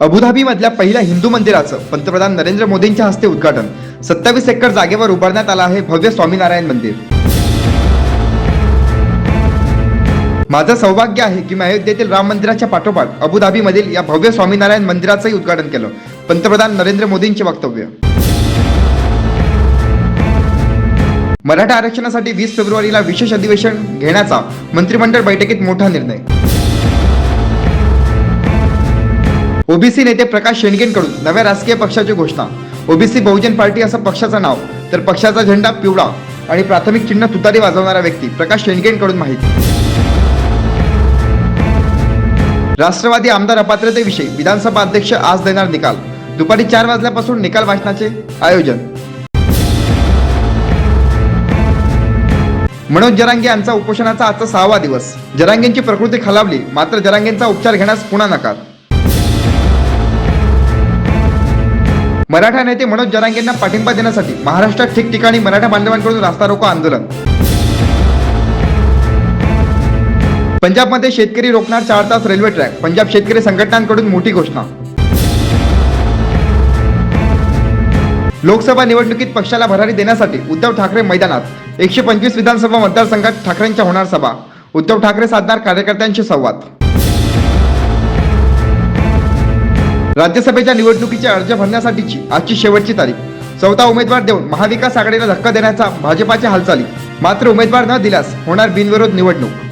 Abu Dhabi मधल्या पहिल्या हिंदू मंदिराचं पंतप्रधान नरेंद्र मोदींच्या हस्ते उद्घाटन. सत्तावीस एकर जागेवर उभारण्यात आलं आहे भव्य स्वामीनारायण मंदिर. माझं सौभाग्य आहे की मी अयोध्येतील राम मंदिराच्या पाठोपाठ अबुधाबीमधील या भव्य स्वामीनारायण मंदिराचंही उद्घाटन केलं. पंतप्रधान नरेंद्र मोदींचे वक्तव्य. मराठा आरक्षणासाठी वीस फेब्रुवारीला विशेष अधिवेशन घेण्याचा मंत्रिमंडळ बैठकीत मोठा निर्णय. ओबीसी नेते प्रकाश शेंडगेंकडून नव्या राजकीय पक्षाची घोषणा. ओबीसी बहुजन पार्टी असं पक्षाचं नाव तर पक्षाचा झेंडा पिवळा आणि प्राथमिक चिन्ह तुतारी वाजवणारा व्यक्ती प्रकाश शेंडगेंकडून माहिती. राष्ट्रवादी आमदार अपात्रतेविषयी विधानसभा अध्यक्ष आज देणार निकाल. दुपारी चार वाजल्यापासून निकाल वाचनाचे आयोजन. मनोज जरांगे यांचा उपोषणाचा आजचा सहावा दिवस. जरांगेंची प्रकृती खालावली मात्र जरांगेंचा उपचार घेण्यास पुन्हा नकार. मराठा नेते मनोज जरांगेंना पाठिंबा देण्यासाठी महाराष्ट्रात ठिकठिकाणी मराठा बांधवांकडून रास्ता रोको आंदोलन. पंजाबमध्ये शेतकरी रोखणार चार तास रेल्वे ट्रॅक पंजाब शेतकरी संघटनांकडून मोठी घोषणा. लोकसभा निवडणुकीत पक्षाला भरारी देण्यासाठी उद्धव ठाकरे मैदानात एकशे पंचवीस विधानसभा मतदारसंघात ठाकरेंच्या होणार सभा. उद्धव ठाकरे साधणार कार्यकर्त्यांशी संवाद. राज्यसभेच्या निवडणुकीचे अर्ज भरण्यासाठीची आजची शेवटची तारीख. चौथा उमेदवार देऊन महाविकास आघाडीला धक्का देण्याचा भाजपाच्या हालचाली. मात्र उमेदवार न दिल्यास होणार बिनविरोध निवडणूक.